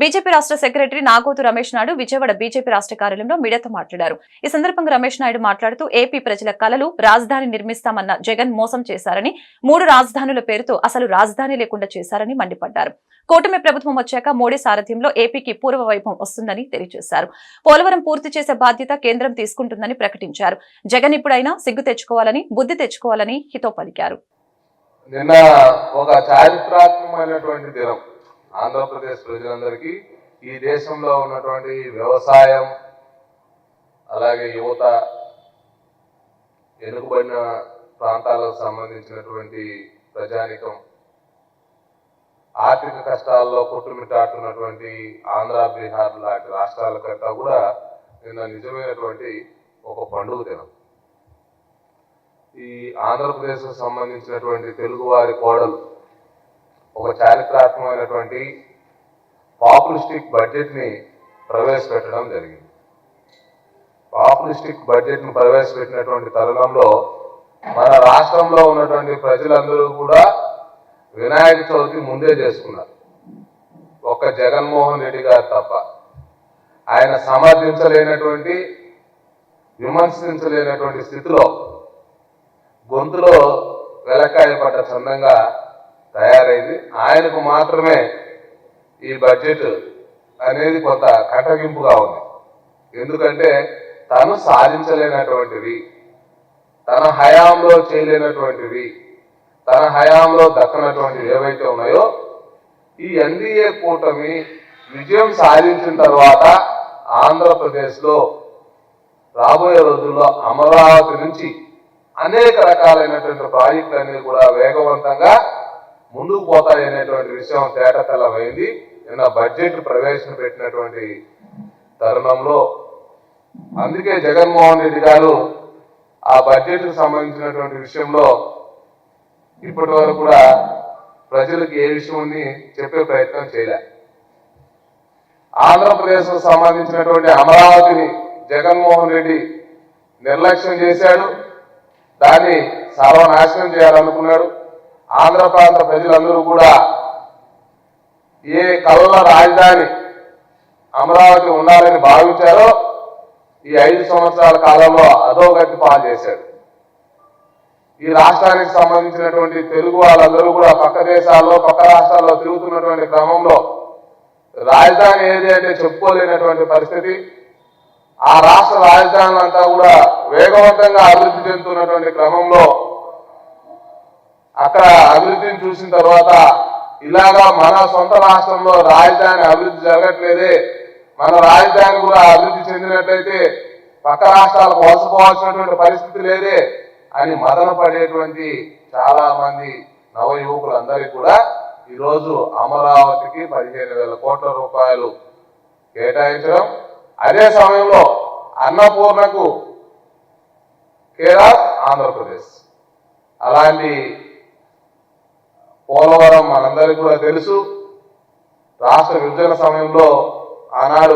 BJP రాష్ట్ర secretary Nagothu Ramesh Naidu Vijayawada BJP రాష్ట్ర కార్యాలయంలో మీడియాతో మాట్లాడారు. ఈ సందర్భంగా రమేష్ నాయుడు మాట్లాడుతూ ఏపీ ప్రజల కలలు రాజధాని నిర్మిస్తామన్న జగన్ మోసం చేశారని మూడు రాజధానుల పేరుతో అసలు రాజధాని లేకుండా చేశారని మండిపడ్డారు. కూటమి ప్రభుత్వం వచ్చాక మోడీ సారథ్యంలో ఏపీకి పూర్వ వైభవం వస్తుందని తెలియజేశారు. పోలవరం పూర్తి చేసే బాధ్యత కేంద్రం తీసుకుంటుందని ప్రకటించారు. జగన్ ఇప్పుడైనా సిగ్గు తెచ్చుకోవాలని బుద్ధి తెచ్చుకోవాలని హితో పలికారు నిన్న ఒక చారిత్రాత్మకమైనటువంటి దినం. ఆంధ్రప్రదేశ్ ప్రజలందరికీ ఈ దేశంలో ఉన్నటువంటి వ్యవసాయం అలాగే యువత వెనుకబడిన ప్రాంతాలకు సంబంధించినటువంటి ప్రజానికం ఆర్థిక కష్టాల్లో కొట్టుమిట్టాడుతున్నటువంటి ఆంధ్ర బీహార్ లాంటి రాష్ట్రాలకంతా కూడా నిన్న నిజమైనటువంటి ఒక పండుగ దినం. ఈ ఆంధ్రప్రదేశ్కు సంబంధించినటువంటి తెలుగువారి కోడలు ఒక చారిత్రాత్మకమైనటువంటి పాపులిస్టిక్ బడ్జెట్ని ప్రవేశపెట్టడం జరిగింది. పాపులిస్టిక్ బడ్జెట్ని ప్రవేశపెట్టినటువంటి తరుణంలో మన రాష్ట్రంలో ఉన్నటువంటి ప్రజలందరూ కూడా వినాయక చవితి ముందే చేసుకున్నారు. ఒక్క జగన్మోహన్ రెడ్డి గారు తప్ప. ఆయన సమర్థించలేనటువంటి విమర్శించలేనటువంటి స్థితిలో గొంతులో వెలకాయ పడ్డ చందంగా తయారైంది. ఆయనకు మాత్రమే ఈ బడ్జెట్ అనేది కొంత కటగింపుగా ఉంది. ఎందుకంటే తను సాధించలేనటువంటివి తన హయాంలో చేయలేనటువంటివి తన హయాంలో దక్కనటువంటివి ఏవైతే ఉన్నాయో ఈ ఎన్డీఏ కూటమి విజయం సాధించిన తర్వాత ఆంధ్రప్రదేశ్లో రాబోయే రోజుల్లో అమరావతి నుంచి అనేక రకాలైనటువంటి ప్రాజెక్టులు అనేది కూడా వేగవంతంగా ముందుకు పోతాయి అనేటువంటి విషయం తేటతెల్లమైంది. నిన్న బడ్జెట్ ప్రవేశపెట్టినటువంటి తరుణంలో అందుకే జగన్మోహన్ రెడ్డి గారు ఆ బడ్జెట్కు సంబంధించినటువంటి విషయంలో ఇప్పటి వరకు కూడా ప్రజలకు ఏ విషయాన్ని చెప్పే ప్రయత్నం చేయలే. ఆంధ్రప్రదేశ్కు సంబంధించినటువంటి అమరావతిని జగన్మోహన్ రెడ్డి నిర్లక్ష్యం చేశాడు. దాన్ని సర్వనాశనం చేయాలనుకున్నాడు. ఆంధ్ర ప్రాంత ప్రజలందరూ కూడా ఏ కళ్ళ రాజధాని అమరావతి ఉండాలని భావించారో ఈ ఐదు సంవత్సరాల కాలంలో అధోగతి పాలు చేశాడు ఈ రాష్ట్రానికి సంబంధించినటువంటి తెలుగు వాళ్ళందరూ కూడా పక్క దేశాల్లో పక్క రాష్ట్రాల్లో తిరుగుతున్నటువంటి క్రమంలో రాజధాని ఏది అంటే చెప్పుకోలేనటువంటి పరిస్థితి. ఆ రాష్ట్ర రాజధానులంతా కూడా వేగవంతంగా అభివృద్ధి చెందుతున్నటువంటి క్రమంలో అక్కడ అభివృద్ధిని చూసిన తర్వాత ఇలాగా మన సొంత రాష్ట్రంలో రాజధాని అభివృద్ధి జరగట్లేదే. మన రాజధాని కూడా అభివృద్ధి చెందినట్లయితే పక్క రాష్ట్రాలకు వలసపోవాల్సినటువంటి పరిస్థితి లేదే అని మదన పడేటువంటి చాలా మంది నవ యువకులందరికీ కూడా ఈరోజు అమరావతికి పదిహేను వేల కోట్ల రూపాయలు కేటాయించడం అదే సమయంలో అన్నపూర్ణకు కేరళ ఆంధ్రప్రదేశ్. అలాంటి పోలవరం మనందరికీ కూడా తెలుసు. రాష్ట్ర విభజన సమయంలో ఆనాడు